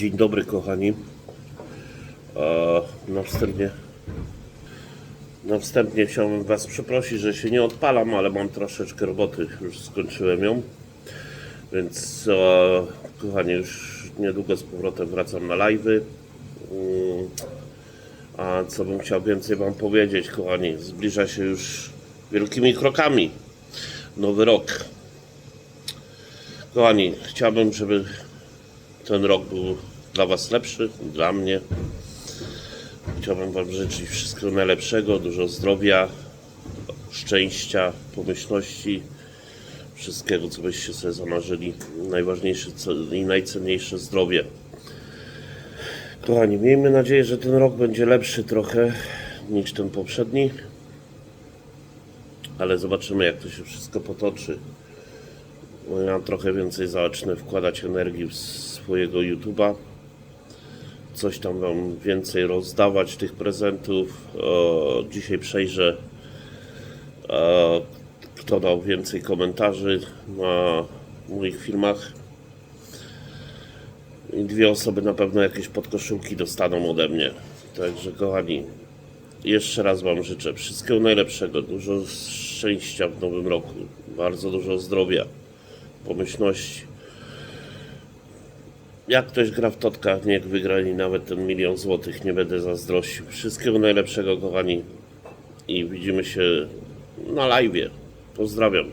Dzień dobry kochani. Na wstępie, na wstępie chciałbym Was przeprosić, że się nie odpalam, ale mam troszeczkę roboty, już skończyłem ją. Więc kochani, już niedługo z powrotem wracam na live'y. Mm, A co bym chciał więcej Wam powiedzieć, kochani, zbliża się już wielkimi krokami nowy rok. Kochani, chciałbym, żeby ten rok był dla Was lepszy, dla mnie. Chciałbym Wam życzyć wszystkiego najlepszego, dużo zdrowia, szczęścia, pomyślności, wszystkiego, co byście sobie zamarzyli. Najważniejsze i najcenniejsze zdrowie. Kochani, miejmy nadzieję, że ten rok będzie lepszy trochę niż ten poprzedni, ale zobaczymy, jak to się wszystko potoczy. Ja trochę więcej zacznę wkładać energii w swojego YouTube'a. Coś tam wam więcej rozdawać tych prezentów. O, dzisiaj przejrzę, e, kto dał więcej komentarzy na moich filmach. I dwie osoby na pewno jakieś podkoszulki dostaną ode mnie. Także kochani, jeszcze raz Wam życzę wszystkiego najlepszego, dużo szczęścia w nowym roku, bardzo dużo zdrowia, pomyślności. Jak ktoś gra w totka, niech wygra i nawet ten milion złotych, nie będę zazdrościł. Wszystkiego najlepszego, kochani. I widzimy się na live. Pozdrawiam.